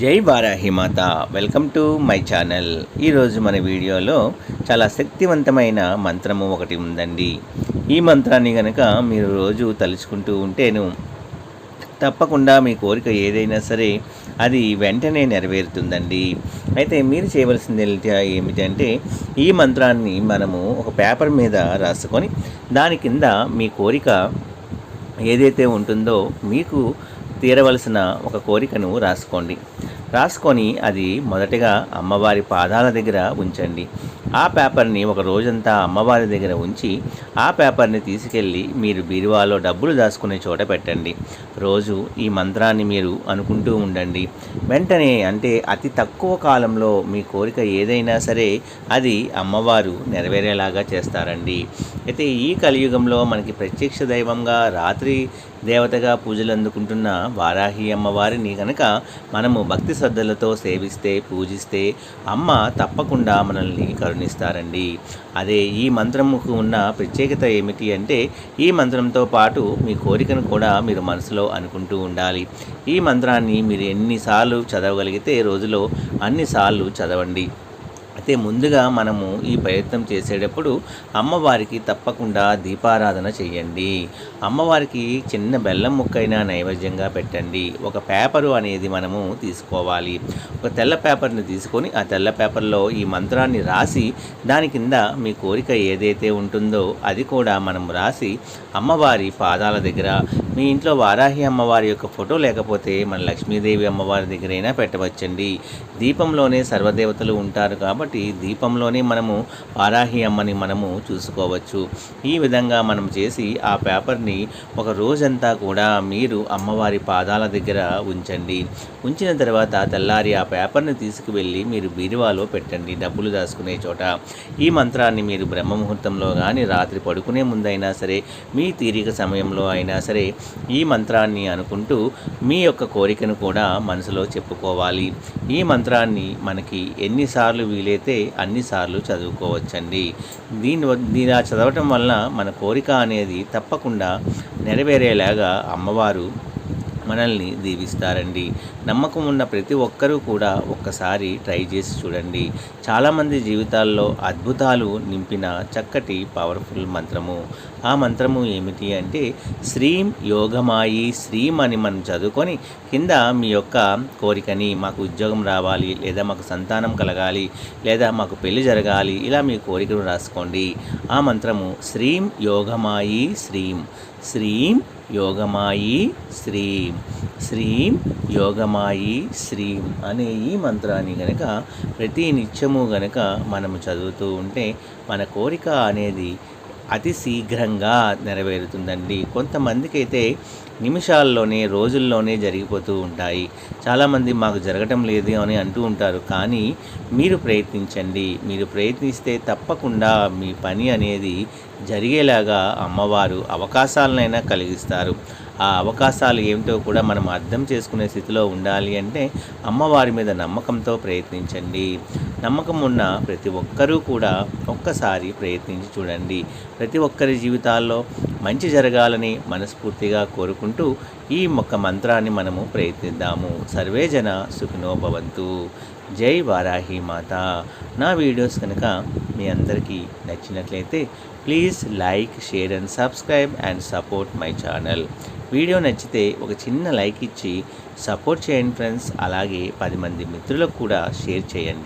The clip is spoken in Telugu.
జై వారాహి మాత వెల్కమ్ టు మై ఛానల్ ఈరోజు మన వీడియోలో చాలా శక్తివంతమైన మంత్రము ఒకటి ఉందండి. ఈ మంత్రాన్ని కనుక మీరు రోజు తలుచుకుంటూ ఉంటేను తప్పకుండా మీ కోరిక ఏదైనా సరే అది వెంటనే నెరవేరుతుందండి. అయితే మీరు చేయవలసింది ఏమిటంటే ఈ మంత్రాన్ని మనము ఒక పేపర్ మీద రాసుకొని దాని కింద మీ కోరిక ఏదైతే ఉంటుందో మీకు తీరవలసిన ఒక కోరికను రాసుకోండి. రాసుకొని అది మొదటగా అమ్మవారి పాదాల దగ్గర ఉంచండి. ఆ పేపర్ని ఒక రోజంతా అమ్మవారి దగ్గర ఉంచి ఆ పేపర్ని తీసుకెళ్ళి మీరు బీరువాలో డబ్బులు దాచుకునే చోట పెట్టండి. రోజు ఈ మంత్రాన్ని మీరు అనుకుంటూ ఉండండి. వెంటనే అంటే అతి తక్కువ కాలంలో మీ కోరిక ఏదైనా సరే అది అమ్మవారు నెరవేరేలాగా చేస్తారండి. అయితే ఈ కలియుగంలో మనకి ప్రత్యక్ష దైవంగా రాత్రి దేవతగా పూజలు అందుకుంటున్న వారాహి అమ్మవారిని కనుక మనము భక్తి శ్రద్ధలతో సేవిస్తే పూజిస్తే అమ్మ తప్పకుండా మనల్ని కరుణిస్తారండి. అదే ఈ మంత్రముకు ఉన్న ప్రత్యేకత ఏమిటి అంటే ఈ మంత్రంతో పాటు మీ కోరికను కూడా మీరు మనసులో అనుకుంటూ ఉండాలి. ఈ మంత్రాన్ని మీరు ఎన్నిసార్లు చదవగలిగితే రోజులో అన్నిసార్లు చదవండి. అయితే ముందుగా మనము ఈ ప్రయత్నం చేసేటప్పుడు అమ్మవారికి తప్పకుండా దీపారాధన చేయండి అమ్మవారికి చిన్న బెల్లం ముక్కైనా నైవేద్యంగా పెట్టండి. ఒక పేపరు అనేది మనము తీసుకోవాలి. ఒక తెల్ల పేపర్ని తీసుకొని ఆ తెల్ల పేపర్లో ఈ మంత్రాన్ని రాసి దాని కింద మీ కోరిక ఏదైతే ఉంటుందో అది కూడా మనం రాసి అమ్మవారి పాదాల దగ్గర మీ ఇంట్లో వారాహి అమ్మవారి యొక్క ఫోటో లేకపోతే మన లక్ష్మీదేవి అమ్మవారి దగ్గరైనా పెట్టవచ్చండి. దీపంలోనే సర్వదేవతలు ఉంటారు కాబట్టి దీపంలోనే మనము వారాహి అమ్మని మనము చూసుకోవచ్చు. ఈ విధంగా మనం చేసి ఆ పేపర్ని ఒక రోజంతా కూడా మీరు అమ్మవారి పాదాల దగ్గర ఉంచండి. ఉంచిన తర్వాత తెల్లారి ఆ పేపర్ని తీసుకువెళ్ళి మీరు బీరువాలో పెట్టండి డబ్బులు దాచుకునే చోట. ఈ మంత్రాన్ని మీరు బ్రహ్మ ముహూర్తంలో కానీ రాత్రి పడుకునే ముందైనా సరే మీ తీరిక సమయంలో అయినా సరే ఈ మంత్రాన్ని అనుకుంటూ మీ యొక్క కోరికను కూడా మనసులో చెప్పుకోవాలి. ఈ మంత్రాన్ని మనకి ఎన్నిసార్లు వీలైతే అన్నిసార్లు చదువుకోవచ్చండి. దీని దీని చదవటం వలన మన కోరిక అనేది తప్పకుండా నెరవేరేలాగా అమ్మవారు మనల్ని దీవిస్తారండి. నమ్మకం ఉన్న ప్రతి ఒక్కరూ కూడా ఒక్కసారి ట్రై చేసి చూడండి. చాలామంది జీవితాల్లో అద్భుతాలు నింపిన చక్కటి పవర్ఫుల్ మంత్రము. ఆ మంత్రము ఏమిటి అంటే శ్రీం యోగమాయి శ్రీం అని మనం చదువుకొని కింద మీ యొక్క కోరికని మాకు ఉద్యోగం రావాలి లేదా మాకు సంతానం కలగాలి లేదా మాకు పెళ్ళి జరగాలి ఇలా మీ కోరికను రాసుకోండి. ఆ మంత్రము శ్రీం యోగమాయి శ్రీం. శ్రీం యోగమాయి శ్రీం. శ్రీం యోగమాయి శ్రీం అనే ఈ మంత్రాన్ని గనక ప్రతి నిత్యము గనక మనము చదువుతూ ఉంటే మన కోరిక అనేది అతి శీఘ్రంగా నెరవేరుతుందండి. కొంతమందికి అయితే నిమిషాల్లోనే రోజుల్లోనే జరిగిపోతూ ఉంటాయి. చాలామంది మాకు జరగటం లేదు అని అంటూ ఉంటారు. కానీ మీరు ప్రయత్నించండి. మీరు ప్రయత్నిస్తే తప్పకుండా మీ పని అనేది జరిగేలాగా అమ్మవారు అవకాశాలనైనా కలిగిస్తారు. ఆ అవకాశాలు ఏమిటో కూడా మనం అర్థం చేసుకునే స్థితిలో ఉండాలి అంటే అమ్మవారి మీద నమ్మకంతో ప్రయత్నించండి. నమ్మకం ఉన్న ప్రతి ఒక్కరూ కూడా ఒక్కసారి ప్రయత్నించి చూడండి. ప్రతి ఒక్కరి జీవితాల్లో మంచి జరగాలని మనస్ఫూర్తిగా కోరుకుంటూ ఈ మొక్క మంత్రాన్ని మనము ప్రయత్నిద్దాము. సర్వే జన సుఖినో భవంతు. జై వారాహి మాత. నా వీడియోస్ కనుక మీ అందరికీ నచ్చినట్లయితే please like share and subscribe and support my channel. Video నచ్చితే ఒక చిన్న లైక్ ఇచ్చి సపోర్ట్ చేయండి ఫ్రెండ్స్. అలాగే పది మంది మిత్రులకు కూడా షేర్ చేయండి.